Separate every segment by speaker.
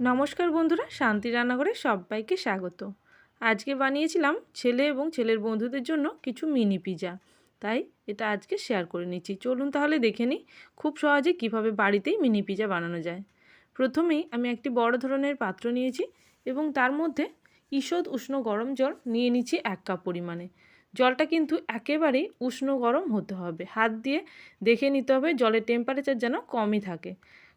Speaker 1: নমস্কার বন্ধুরা, শান্তি রান্নাঘরে সবাইকে স্বাগত। আজকে বানিয়েছিলাম ছেলে এবং ছেলের বন্ধুদের জন্য কিছু মিনি পিজা। তাই এটা আজকে শেয়ার করে নিচ্ছি। চলুন তাহলে দেখে নিই খুব সহজে কীভাবে বাড়িতেই মিনি পিজা বানানো যায়। প্রথমেই আমি একটি বড় ধরনের পাত্র নিয়েছি এবং তার মধ্যে ঈষৎ উষ্ণ গরম জল নিয়ে নিচ্ছি এক কাপ পরিমাণে। জলটা কিন্তু একেবারেই উষ্ণ গরম হতে হবে। হাত দিয়ে দেখে নিতে হবে জলের টেম্পারেচার যেন কমই থাকে।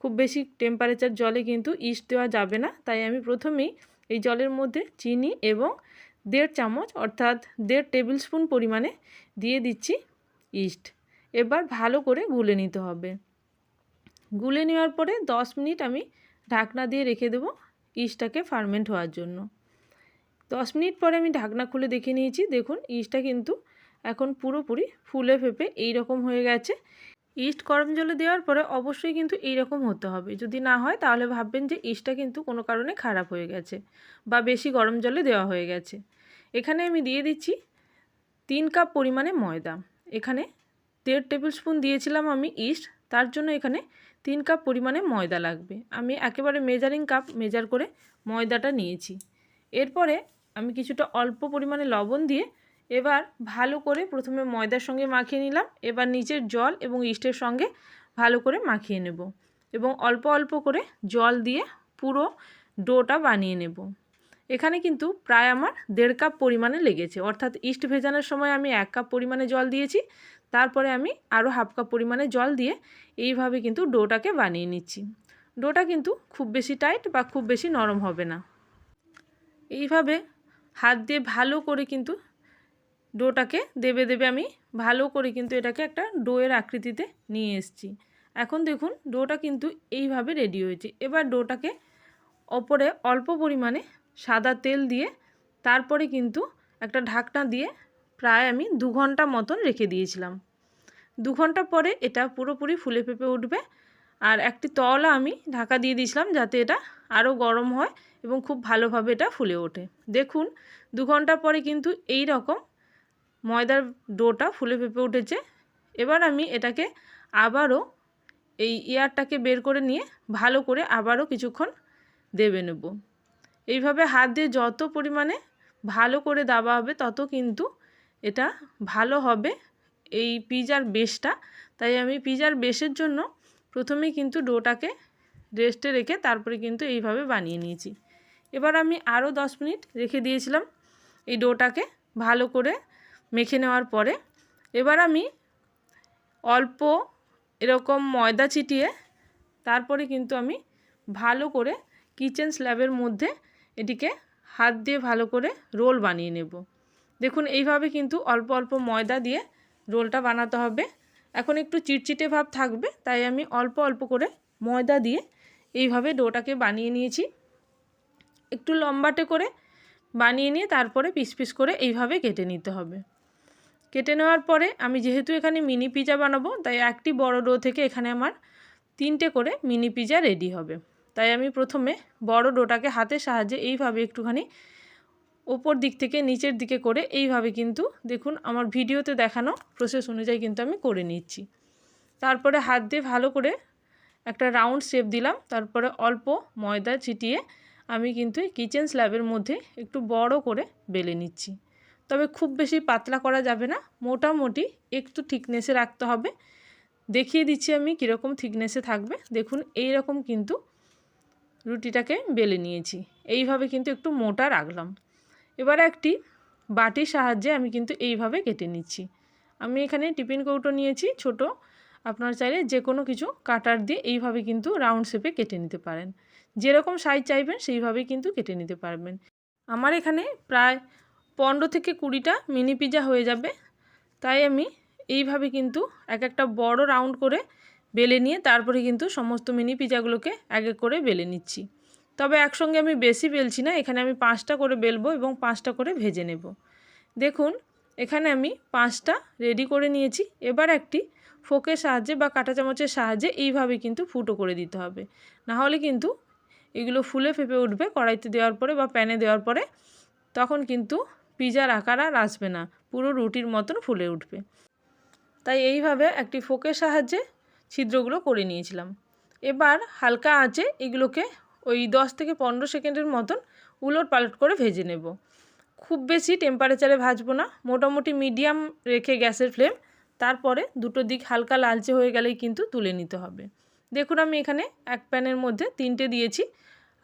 Speaker 1: খুব বেশি টেম্পারেচার জলে কিন্তু ইস্ট দেওয়া যাবে না। তাই আমি প্রথমেই এই জলের মধ্যে চিনি এবং দেড় চামচ অর্থাৎ দেড় টেবিল স্পুন পরিমাণে দিয়ে দিচ্ছি ইস্ট। এবার ভালো করে গুলে নিতে হবে। গুলে নেওয়ার পরে দশ মিনিট আমি ঢাকনা দিয়ে রেখে দেবো ইস্টটাকে ফার্মেন্ট হওয়ার জন্য। দশ মিনিট পরে আমি ঢাকনা খুলে দেখে নিয়েছি। দেখুন, ইস্টটা কিন্তু এখন পুরোপুরি ফুলে ফেপে এই রকম হয়ে গেছে। ইস্ট গরম জলে দেওয়ার পরে অবশ্যই কিন্তু এইরকম হতে হবে। যদি না হয় তাহলে ভাববেন যে ইস্টটা কিন্তু কোনো কারণে খারাপ হয়ে গেছে বা বেশি গরম জলে দেওয়া হয়ে গেছে। এখানে আমি দিয়ে দিচ্ছি তিন কাপ পরিমাণে ময়দা। এখানে দেড় টেবিল স্পুন দিয়েছিলাম আমি ইস্ট, তার জন্য এখানে তিন কাপ পরিমাণে ময়দা লাগবে। আমি একেবারে মেজারিং কাপ মেজার করে ময়দাটা নিয়েছি। এরপরে আমি কিছুটা অল্প পরিমাণে লবণ দিয়ে এবার ভালো করে প্রথমে ময়দার সঙ্গে মাখিয়ে নিলাম। এবার নিচের জল এবং ইস্টের সঙ্গে ভালো করে মাখিয়ে নেব এবং অল্প অল্প করে জল দিয়ে পুরো ডোটা বানিয়ে নেব। এখানে কিন্তু প্রায় আমার দেড় কাপ পরিমাণে লেগেছে। অর্থাৎ ইস্ট ভেজানোর সময় আমি এক কাপ পরিমাণে জল দিয়েছি, তারপরে আমি আরও হাফ কাপ পরিমাণে জল দিয়ে এইভাবে কিন্তু ডোটাকে বানিয়ে নিচ্ছি। ডোটা কিন্তু খুব বেশি টাইট বা খুব বেশি নরম হবে না। এইভাবে হাত দিয়ে ভালো করে কিন্তু ডোটাকে দেবে দেবে আমি ভালো করে কিন্তু এটাকে একটা ডোয়ের আকৃতিতে নিয়ে এসছি। এখন দেখুন ডোটা কিন্তু এইভাবে রেডি হয়েছে। এবার ডোটাকে ওপরে অল্প পরিমাণে সাদা তেল দিয়ে তারপরে কিন্তু একটা ঢাকনা দিয়ে প্রায় আমি দু ঘণ্টা মতন রেখে দিয়েছিলাম। দু ঘণ্টা পরে এটা পুরোপুরি ফুলে ফেপে উঠবে আর একটি তলা আমি ঢাকা দিয়ে দিয়েছিলাম যাতে এটা আরও গরম হয় এবং খুব ভালোভাবে এটা ফুলে ওঠে। দেখুন দু ঘণ্টা পরে কিন্তু এই রকম ময়দার ডোটা ফুলে ফেপে উঠেছে। এবার আমি এটাকে আবারও এই ইয়ারটাকে বের করে নিয়ে ভালো করে আবারও কিছুক্ষণ দেবে নেব। এইভাবে হাত দিয়ে যত পরিমাণে ভালো করে দাবা হবে, তত কিন্তু এটা ভালো হবে এই পিজার বেসটা তাই আমি পিজার বেশের জন্য প্রথমেই কিন্তু ডোটাকে রেস্টে রেখে তারপরে কিন্তু এইভাবে বানিয়ে নিয়েছি। এবার আমি আরও দশ মিনিট রেখে দিয়েছিলাম এই ডোটাকে ভালো করে মেখে নেওয়ার পরে এবার আমি অল্প এরকম ময়দা ছিটিয়ে তারপরে কিন্তু আমি ভালো করে কিচেন স্ল্যাবের মধ্যে এটিকে হাত দিয়ে ভালো করে রোল বানিয়ে নেব। দেখুন, এইভাবে কিন্তু অল্প অল্প ময়দা দিয়ে রোলটা বানাতে হবে। এখন একটু চিটচিটে ভাব থাকবে, তাই আমি অল্প অল্প করে ময়দা দিয়ে এইভাবে ডোটাকে বানিয়ে নিয়েছি। একটু লম্বাটে করে বানিয়ে নিয়ে তারপরে পিস পিস করে এইভাবে কেটে নিতে হবে। কেটে নেওয়ার পরে আমি যেহেতু এখানে মিনি পিজা বানাবো, তাই একটি বড় ডো থেকে এখানে আমার তিনটে করে মিনি পিজা রেডি হবে। তাই আমি প্রথমে বড় ডোটাকে হাতের সাহায্যে এইভাবে একটুখানি ওপর দিক থেকে নিচের দিকে করে এইভাবে কিন্তু দেখুন আমার ভিডিওতে দেখানো প্রসেস অনুযায়ী কিন্তু আমি করে নিচ্ছি। তারপরে হাত দিয়ে ভালো করে একটা রাউন্ড শেপ দিলাম, তারপরে অল্প ময়দা ছিটিয়ে আমি কিন্তু কিচেন স্ল্যাবের মধ্যে একটু বড় করে বেলে নিচ্ছি। তবে খুব বেশি পাতলা করা যাবে না। মোটামুটি একটু থিকনেসে রাখতে হবে। দেখিয়ে দিচ্ছি আমি কীরকম থিকনেসে থাকবে। দেখুন এই রকম কিন্তু রুটিটাকে বেলে নিয়েছি। এইভাবে কিন্তু একটু মোটা রাখলাম। এবার একটি বাটির সাহায্যে আমি কিন্তু এইভাবে কেটে নিচ্ছি। আমি এখানে টিফিন কৌটো নিয়েছি, ছোট। আপনার চাইলে যে কোনো কিছু কাটার দিয়ে এইভাবে কিন্তু রাউন্ড শেপে কেটে নিতে পারেন। যেরকম সাইজ চাইবেন, সেইভাবেই কিন্তু কেটে নিতে পারবেন। আমার এখানে প্রায় পনেরো থেকে কুড়িটা মিনি পিজা হয়ে যাবে। তাই আমি এইভাবে কিন্তু এক একটা বড় রাউন্ড করে বেলে নিয়ে তারপরে কিন্তু সমস্ত মিনি পিজাগুলোকে এক এক করে বেলে নিচ্ছি। তবে একসঙ্গে আমি বেশি বেলছি না, এখানে আমি পাঁচটা করে বেলবো এবং পাঁচটা করে ভেজে নেব। দেখুন, এখানে আমি পাঁচটা রেডি করে নিয়েছি। এবার একটি ফোকের সাহায্যে বা কাঁটা চামচের সাহায্যে এইভাবে কিন্তু ফুটো করে দিতে হবে। না হলে কিন্তু এগুলো ফুলে ফেপে উঠবে, কড়াইতে দেওয়ার পরে বা প্যানে দেওয়ার পরে। তখন কিন্তু পিজার আকার আর আসবে না, পুরো রুটির মতন ফুলে উঠবে। তাই এইভাবে একটি ফোকের সাহায্যে ছিদ্রগুলো করে নিয়েছিলাম। এবার হালকা আঁচে এগুলোকে ওই দশ থেকে পনেরো সেকেন্ডের মতন উলট পালট করে ভেজে নেব। খুব বেশি টেম্পারেচারে ভাজবো না, মোটামুটি মিডিয়াম রেখে গ্যাসের ফ্লেম তারপরে দুটো দিক হালকা লালচে হয়ে গেলেই কিন্তু তুলে নিতে হবে। দেখুন আমি এখানে এক প্যানের মধ্যে তিনটে দিয়েছি।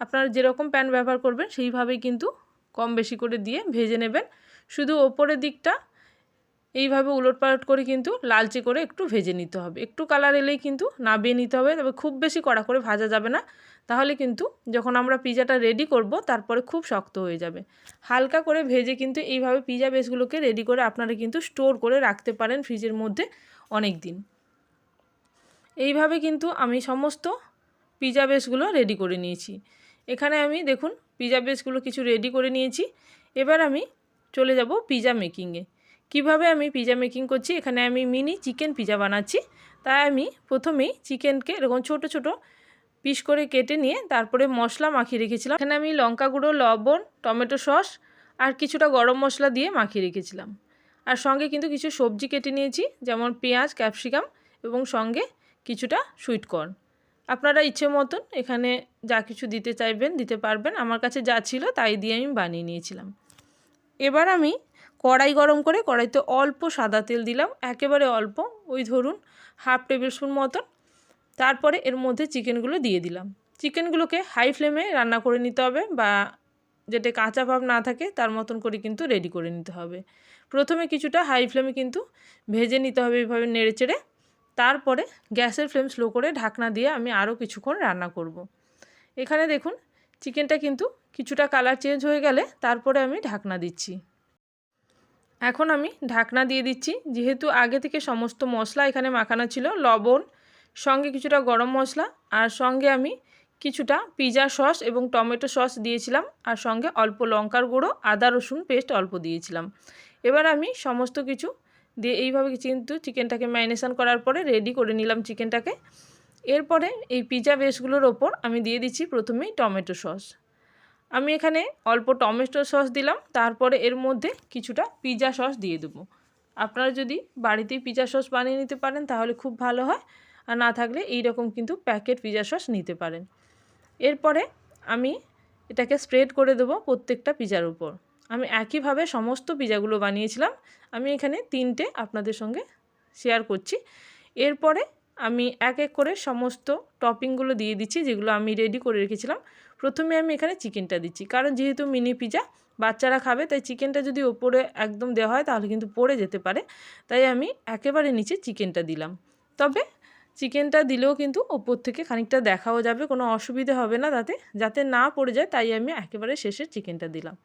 Speaker 1: আপনারা যেরকম প্যান ব্যবহার করবেন সেইভাবেই কিন্তু কম বেশি করে দিয়ে ভেজে নেবেন। শুধু ওপরের দিকটা এইভাবে উলট পালট করে কিন্তু লালচে করে একটু ভেজে নিতে হবে। একটু কালার এলেই কিন্তু নাবিয়ে নিতে হবে, তবে খুব বেশি কড়া করে ভাজা যাবে না। তাহলে কিন্তু যখন আমরা পিজাটা রেডি করব, তারপরে খুব শক্ত হয়ে যাবে। হালকা করে ভেজে কিন্তু এইভাবে পিজা বেসগুলোকে রেডি করে আপনারা কিন্তু স্টোর করে রাখতে পারেন ফ্রিজের মধ্যে অনেক দিন এইভাবে কিন্তু আমি সমস্ত পিজা বেসগুলো রেডি করে নিয়েছি। এখানে আমি দেখুন পিজা বেসগুলো কিছু রেডি করে নিয়েছি। এবার আমি চলে যাব পিজা মেকিংয়ে কীভাবে আমি পিজা মেকিং করছি? এখানে আমি মিনি চিকেন পিজা বানাচ্ছি। তাই আমি প্রথমেই চিকেনকে এরকম ছোট ছোট পিস করে কেটে নিয়ে তারপরে মশলা মাখিয়ে রেখেছিলাম। এখানে আমি লঙ্কা গুঁড়ো, লবণ, টমেটো সস আর কিছুটা গরম মশলা দিয়ে মাখিয়ে রেখেছিলাম। আর সঙ্গে কিন্তু কিছু সবজি কেটে নিয়েছি, যেমন পেঁয়াজ, ক্যাপসিকাম এবং সঙ্গে কিছুটা সুইট কর্ন আপনারা ইচ্ছে মতন এখানে যা কিছু দিতে চাইবেন, দিতে পারবেন। আমার কাছে যা ছিল তাই দিয়ে আমি বানিয়ে নিয়েছিলাম। এবার আমি কড়াই গরম করে কড়াইতে অল্প সাদা তেল দিলাম। একেবারে অল্প, ওই ধরুন হাফ টেবিল স্পুন মতন। তারপরে এর মধ্যে চিকেনগুলো দিয়ে দিলাম। চিকেনগুলোকে হাই ফ্লেমে রান্না করে নিতে হবে বা যেটা কাঁচা ভাব না থাকে তার মতন করে কিন্তু রেডি করে নিতে হবে। প্রথমে কিছুটা হাই ফ্লেমে কিন্তু ভেজে নিতে হবে এইভাবে নেড়ে চেড়ে। তারপরে গ্যাসের ফ্লেম স্লো করে ঢাকনা দিয়ে আমি আরও কিছুক্ষণ রান্না করব। এখানে দেখুন, চিকেনটা কিন্তু কিছুটা কালার চেঞ্জ হয়ে গেলে তারপরে আমি ঢাকনা দিচ্ছি এখন আমি ঢাকনা দিয়ে দিচ্ছি, যেহেতু আগে থেকে সমস্ত মশলা এখানে মাখানো ছিল, লবণ, সঙ্গে কিছুটা গরম মশলা, আর সঙ্গে আমি কিছুটা পিজা সস এবং টমেটো সস দিয়েছিলাম, আর সঙ্গে অল্প লঙ্কার গুঁড়ো, আদা রসুন পেস্ট অল্প দিয়েছিলাম এবার আমি সমস্ত কিছু দিয়ে এইভাবে কিন্তু চিকেনটাকে ম্যারিনেশন করার পরে রেডি করে নিলাম চিকেনটাকে এরপরে এই পিজা বেসগুলোর ওপর আমি দিয়ে দিচ্ছি প্রথমেই টমেটো সস। আমি এখানে অল্প টমেটো সস দিলাম, তারপরে এর মধ্যে কিছুটা পিজা সস দিয়ে দেবো। আপনারা যদি বাড়িতেই পিজা সস বানিয়ে নিতে পারেন, তাহলে খুব ভালো হয়। আর না থাকলে এই রকম কিন্তু প্যাকেট পিজা সস নিতে পারেন। এরপরে আমি এটাকে স্প্রেড করে দেবো প্রত্যেকটা পিজার উপর। আমি একইভাবে সমস্ত পিজাগুলো বানিয়েছিলাম। আমি এখানে তিনটে আপনাদের সঙ্গে শেয়ার করছি। এরপরে আমি এক এক করে সমস্ত টপিংগুলো দিয়ে দিচ্ছি, যেগুলো আমি রেডি করে রেখেছিলাম। প্রথমে আমি এখানে চিকেনটা দিচ্ছি, কারণ যেহেতু মিনি পিজা বাচ্চারা খাবে, তাই চিকেনটা যদি ওপরে একদম দেওয়া হয়, তাহলে কিন্তু পড়ে যেতে পারে। তাই আমি একেবারে নিচে চিকেনটা দিলাম। তবে চিকেনটা দিলেও কিন্তু ওপর থেকে খানিকটা দেখাও যাবে, কোনো অসুবিধে হবে না তাতে। যাতে না পড়ে যায়, তাই আমি একেবারে শেষে চিকেনটা দিলাম।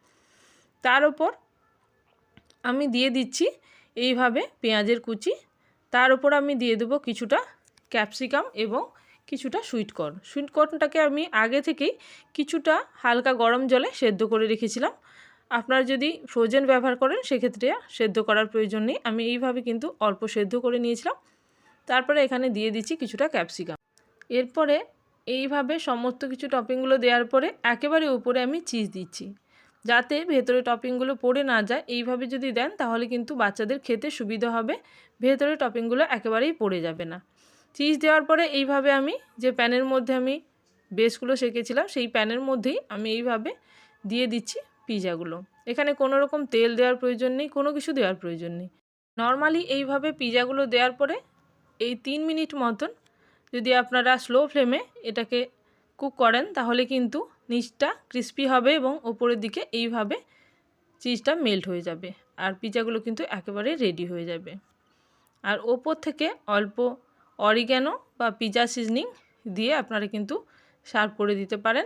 Speaker 1: তার ওপর আমি দিয়ে দিচ্ছি এইভাবে পেঁয়াজের কুচি। তার ওপর আমি দিয়ে দেবো কিছুটা ক্যাপসিকাম এবং কিছুটা সুইট কর্ন সুইট কর্নটাকে আমি আগে থেকেই কিছুটা হালকা গরম জলে সেদ্ধ করে রেখেছিলাম। আপনারা যদি ফ্রোজেন ব্যবহার করেন, সেক্ষেত্রে সেদ্ধ করার প্রয়োজন নেই। আমি এইভাবে কিন্তু অল্প সেদ্ধ করে নিয়েছিলাম। তারপরে এখানে দিয়ে দিচ্ছি কিছুটা ক্যাপসিকাম। এরপরে এইভাবে সমস্ত কিছু টপিংগুলো দেওয়ার পরে একেবারে উপরে আমি চিজ দিচ্ছি। যাতে ভেতরে টপিংগুলো পড়ে না যায়, এইভাবে যদি দেন তাহলে কিন্তু বাচ্চাদের খেতে সুবিধা হবে। ভেতরে টপিংগুলো একেবারেই পড়ে যাবে না। চিজ দেওয়ার পরে এইভাবে আমি যে প্যানের মধ্যে আমি বেসগুলো সেঁকেছিলাম, সেই প্যানের মধ্যেই আমি এইভাবে দিয়ে দিচ্ছি পিজাগুলো। এখানে কোনো রকম তেল দেওয়ার প্রয়োজন নেই, কোনো কিছু দেওয়ার প্রয়োজন নেই। নর্মালি এইভাবে পিজাগুলো দেওয়ার পরে এই তিন মিনিট মতন যদি আপনারা স্লো ফ্লেমে এটাকে কুক করেন, তাহলে কিন্তু নিচটা ক্রিস্পি হবে এবং ওপরের দিকে এইভাবে চিজটা মেল্ট হয়ে যাবে। আর পিজাগুলো কিন্তু একেবারে রেডি হয়ে যাবে। আর ওপর থেকে অল্প অরিগ্যানো বা পিজা সিজনিং দিয়ে আপনারা কিন্তু সার্ভ করে দিতে পারেন।